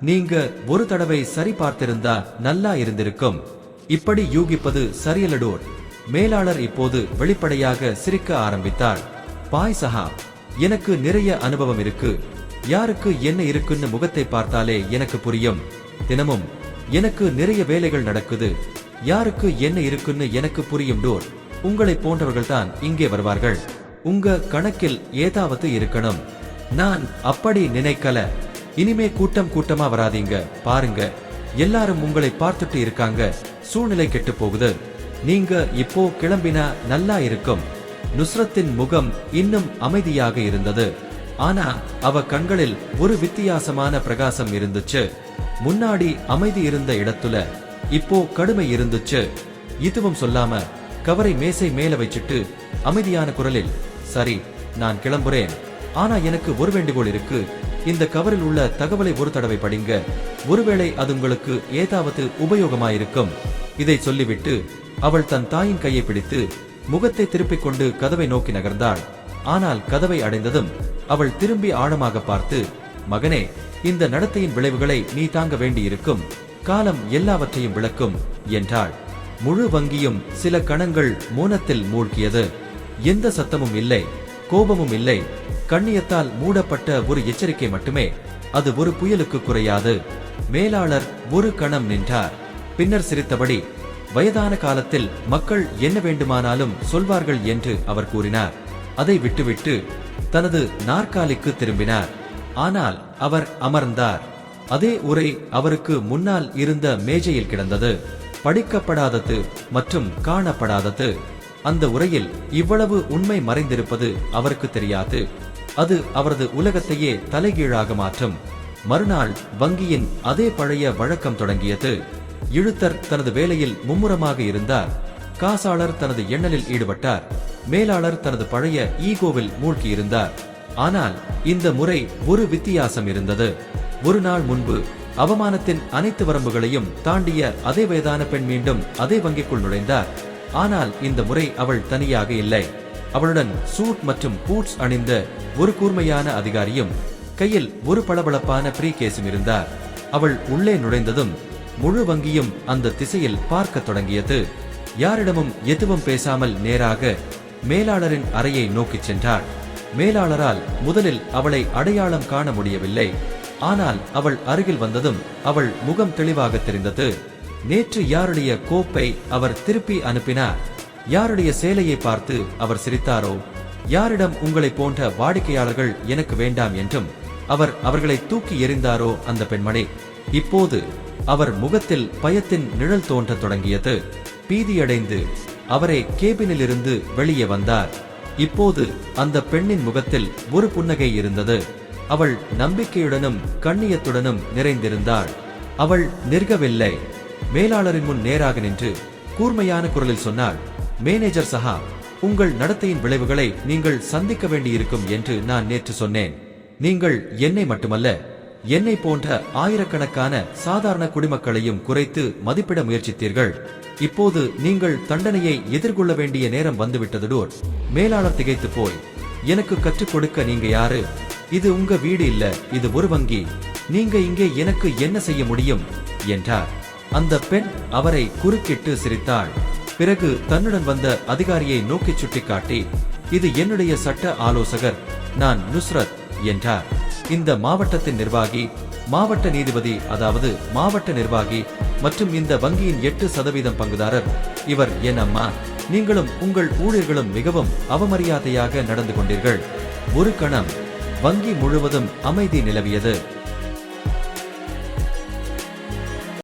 நீங்க ஒரு தடவை சரி பார்த்திருந்தா நல்லா இருந்திருக்கும். இப்படி யூகிப்பது சரியலடோர். மேலாளர் இப்போது வெளிப்படையாக சிரிக்க ஆரம்பித்தார். பாய் சஹாப் எனக்கு நிறைய அனுபவம் இருக்கு. யாருக்கு என்ன இருக்குன்னு முகத்தை பார்த்தாலே எனக்கு புரியும். தினமும் எனக்கு நிறைய வேலைகள் நடக்குது. யாருக்கு என்ன இருக்குன்னு எனக்கு புரியும் டோர். உங்களை போன்றவர்கள் தான் இங்கே வருவார்கள். உங்க கணக்கில் ஏதாவது இருக்கணும். நான் அப்படி நினைக்கல. இனிமே கூட்டம் கூட்டமா வராதீங்க. பாருங்க. எல்லாரும் உங்களை பார்த்துட்டு இருக்காங்க. சூழ்நிலை கெட்டு போகுது நீங்க இப்போ கிளம்பினா நல்லா இருக்கும். நுஸ்ரத்தின் முகம் இன்னும் அமைதியாக இருந்தது. ஆனா அவ கண்களில் ஒரு வித்தியாசமான பிரகாசம் இருந்துச்சு. முன்னாடி அமைதி இருந்த இடத்துல இப்போ கடுமை இருந்துச்சு. இதுவும் சொல்லாம கவரை மேசை மேல வச்சுட்டு அமைதியான குரலில் சரி நான் கிளம்புறேன். ஆனா எனக்கு ஒரு வேண்டுகோள் இருக்கு. இந்த கவரில் உள்ள தகவலை ஒரு தடவை படிங்க. ஒருவேளை அது உங்களுக்கு ஏதாவது உபயோகமாயிருக்கும். இதை சொல்லிவிட்டு அவள் தன் தாயின் கையை பிடித்து முகத்தை திருப்பிக் கொண்டு கதவை நோக்கி நகர்ந்தாள். ஆனால் கதவை அடைந்ததும் அவள் திரும்பி ஆழமாக பார்த்து மகனே இந்த நடத்தையின் விளைவுகளை நீ தாங்க வேண்டியிருக்கும். காலம் எல்லாவற்றையும் விளக்கும் என்றாள். முழு வங்கியும் சில கணங்கள் மோனத்தில் மூழ்கியது. எந்த சத்தமும் இல்லை கோபமும் இல்லை. கண்ணியத்தால் மூடப்பட்ட ஒரு எச்சரிக்கை மட்டுமே. அது ஒரு புயலுக்கு குறையாது. மேலாளர் ஒரு கணம் நின்றார். பின்னர் சிரித்தபடி வயதான காலத்தில் மக்கள் என்ன வேண்டுமானாலும் சொல்வார்கள் என்று அவர் கூறினார். அதை விட்டுவிட்டு தனது நாற்காலிக்கு திரும்பினார். ஆனால் அவர் அமர்ந்தார். அதே உரை அவருக்கு முன்னால் இருந்த மேஜையில் கிடந்தது. படிக்கப்படாதது மற்றும் காணப்படாதது. அந்த உரையில் இவ்வளவு உண்மை மறைந்திருப்பது அவருக்கு தெரியாது. அது அவரது உலகத்தையே தலைகீழாக மாற்றும். மறுநாள் வங்கியின் அதே பழைய வழக்கம் தொடங்கியது. இழுத்தர் தனது வேலையில் மும்முரமாக இருந்தார். காசாளர் தனது எண்ணலில் ஈடுபட்டார். மேலாளர் தனது பழைய ஈகோவில் மூழ்கியிருந்தார். ஆனால் இந்த முறை ஒரு வித்தியாசம் இருந்தது. ஒரு நாள் முன்பு அவமானத்தின் அனைத்து வரம்புகளையும் தாண்டிய அதே வயதான பெண் மீண்டும் அதே வங்கிக்குள் நுழைந்தார். ஆனால் இந்த முறை அவள் தனியாக இல்லை. அவளுடன் சூட் மற்றும் பூட்ஸ் அணிந்த ஒரு கூர்மையான அதிகாரியும் கையில் ஒரு பளபளப்பான ப்ரீ கேஸும் இருந்தார். அவள் உள்ளே நுழைந்ததும் முழு வங்கியும் அந்த திசையில் பார்க்க தொடங்கியது. யாரிடமும் எதுவும் பேசாமல் நேராக மேலாளரின் அறையை நோக்கிச் சென்றாள். மேலாளரால் முதலில் அவளை அடையாளம் காண முடியவில்லை. ஆனால் அவள் அருகில் வந்ததும் அவள் முகம் தெளிவாக தெரிந்தது. நேற்று யாருடைய கோப்பை அவர் திருப்பி அனுப்பினார்? யாருடைய சேலையை பார்த்து அவர் சிரித்தாரோ? யாரிடம் உங்களை போன்ற வாடிக்கையாளர்கள் எனக்கு வேண்டாம் என்றும் அவர் அவர்களை தூக்கி எறிந்தாரோ அந்த பெண்மணி? இப்போது அவர் முகத்தில் பயத்தின் நிழல் தோன்றத் தொடங்கியது. பீதியடைந்து அவரை கேபினிலிருந்து வெளியே வந்தார். இப்போது அந்த பெண்ணின் முகத்தில் ஒரு புன்னகை இருந்தது. அவள் நம்பிக்கையுடனும் கண்ணியத்துடனும் நிறைந்திருந்தாள். அவள் நிற்கவில்லை. மேலாளரின் முன் நேராக நின்று கூர்மையான குரலில் சொன்னாள் மேனேஜர் சஹா உங்கள் நடத்தையின் விளைவுகளை நீங்கள் சந்திக்க வேண்டியிருக்கும் என்று நான் நேற்று சொன்னேன். நீங்கள் என்னை மட்டுமல்ல என்னை போன்ற ஆயிரக்கணக்கான சாதாரண குடிமக்களையும் குறைத்து மதிப்பிட முயற்சித்தீர்கள். இப்போது நீங்கள் தண்டனையை எதிர்கொள்ள வேண்டிய நேரம் வந்துவிட்டதுடோர் மேலாளர் திகைத்து போய் எனக்கு கற்றுக் கொடுக்க நீங்க யாரு? இது உங்க வீடு இல்ல இது ஒரு வங்கி. நீங்க இங்கே எனக்கு என்ன செய்ய முடியும்? என்றார். அந்த பெண் அவரை குறுக்கிட்டு சிரித்தாள். பிறகு தன்னுடன் வந்த அதிகாரியை நோக்கி சுட்டிக்காட்டி இது என்னுடைய சட்ட ஆலோசகர் நான் நுஸ்ரத் என்றார். இந்த மாவட்டத்தின் நிர்வாகி மாவட்ட நீதிபதி அதாவது மாவட்ட நிர்வாகி மற்றும் இந்த வங்கியின் எட்டு சதவீதம் பங்குதாரர் இவர் என் அம்மா நீங்களும் உங்கள் ஊழியர்களும் மிகவும் அவமரியாதையாக நடந்து கொண்டீர்கள். ஒரு கணம் வங்கி முழுவதும் அமைதி நிலவியது.